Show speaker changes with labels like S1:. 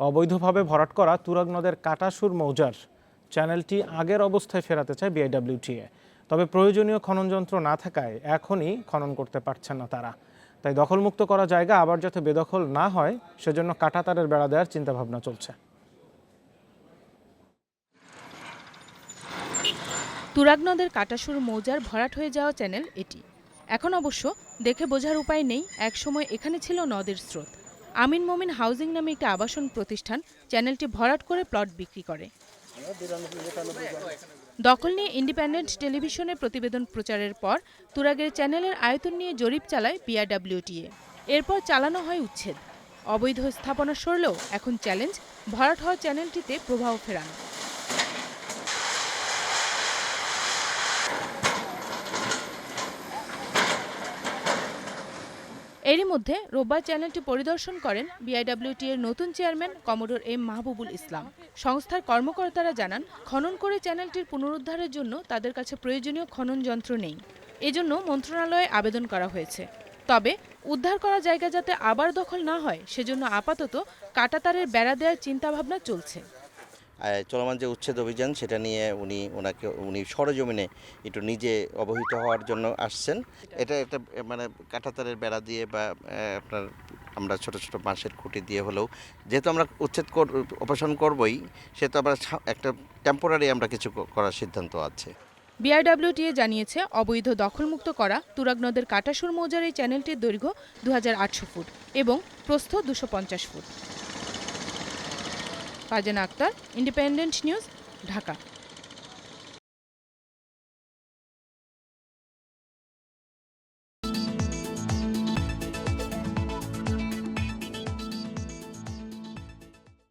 S1: অবৈধভাবে ভরাট করা তুরাগ নদের কাটাসুর মৌজার চ্যানেলটি আগের অবস্থায় ফেরাতে চায় বিআইডব্লিউটিএ তবে প্রয়োজনীয় খনন যন্ত্র না থাকায় এখনই খনন করতে পারছেন না তারা। তাই দখলমুক্ত করা জায়গা আবার যাতে বেদখল না হয়, সেজন্য কাঁটাতারের বেড়া দেওয়ার চিন্তাভাবনা চলছে।
S2: তুরাগ নদের কাটাসুর মৌজার ভরাট হয়ে যাওয়া চ্যানেল এটি। এখন অবশ্য দেখে বোঝার উপায় নেই একসময় এখানে ছিল নদের স্রোত। আমিন মোমিন হাউজিং নামে একটি আবাসন প্রতিষ্ঠান চ্যানেলটি ভরাট করে প্লট বিক্রি করে। দখল নিয়ে ইন্ডিপেন্ডেন্ট টেলিভিশনে প্রতিবেদন প্রচারের পর তুরাগের চ্যানেলের আয়তন নিয়ে জরিপ চালায় বিআরডব্লিউটিএ। এরপর চালানো হয় উচ্ছেদ। অবৈধ স্থাপনা সরলেও এখন চ্যালেঞ্জ, ভরাট হওয়া চ্যানেলটিতে প্রবাহ ফেরানো। এরই মধ্যে রোববার চ্যানেলটি পরিদর্শন করেন বিআইডব্লিউটি এর নতুন chairman commodore M Mahbubul Islam. সংস্থার কর্মকর্তারা জানান, খনন করে চ্যানেলটির পুনরুদ্ধারের জন্য তাদের কাছে প্রয়োজনীয় খনন যন্ত্র নেই। এজন্য মন্ত্রণালয়ে আবেদন করা হয়েছে। তবে উদ্ধার করা জায়গা যাতে আবার দখল না হয়, সেজন্য আপাতত কাটাতারের বেড়া দেওয়ার চিন্তাভাবনা চলছে।
S3: চলমান যে উচ্ছেদ অভিযান, সেটা নিয়ে উনি ওনাকে, উনি সরজমিনে একটু নিজে অবহিত হওয়ার জন্য আসছেন। এটা একটা মানে কাঁটাতারের বেড়া দিয়ে বা আপনার আমরা ছোট ছোট বাঁশের খুঁটি দিয়ে হলেও, যেহেতু আমরা উচ্ছেদ অপারেশন করবই, সেহেতু আমরা একটা টেম্পোরারি আমরা কিছু করার সিদ্ধান্ত আছে।
S2: বিআরডব্লিউটিএ জানিয়েছে, অবৈধ দখলমুক্ত করা তুরাগ নদের কাটাসুর মৌজার এই চ্যানেলটির দৈর্ঘ্য দু হাজার আটশো ফুট এবং প্রস্থ দুশো foot. Farzana Akhtar independent news Dhaka